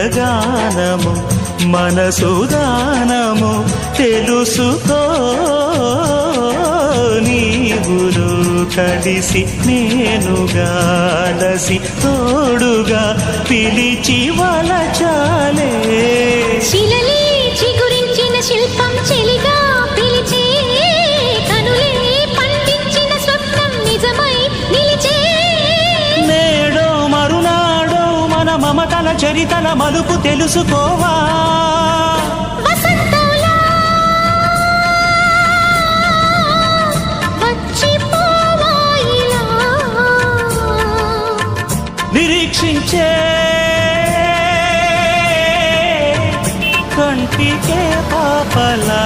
గానము మనసు దానము తెలుసుకో. నీవులు కలిసి నేను గాలసి తోడుగా పిలిచి వలచాలే. శిలలే చిగురించిన శిల్పం చెలిగా మన మమతల చరితల మలుపు తెలుసుకోవా? నిరీక్షించే కంటికే పాపలా.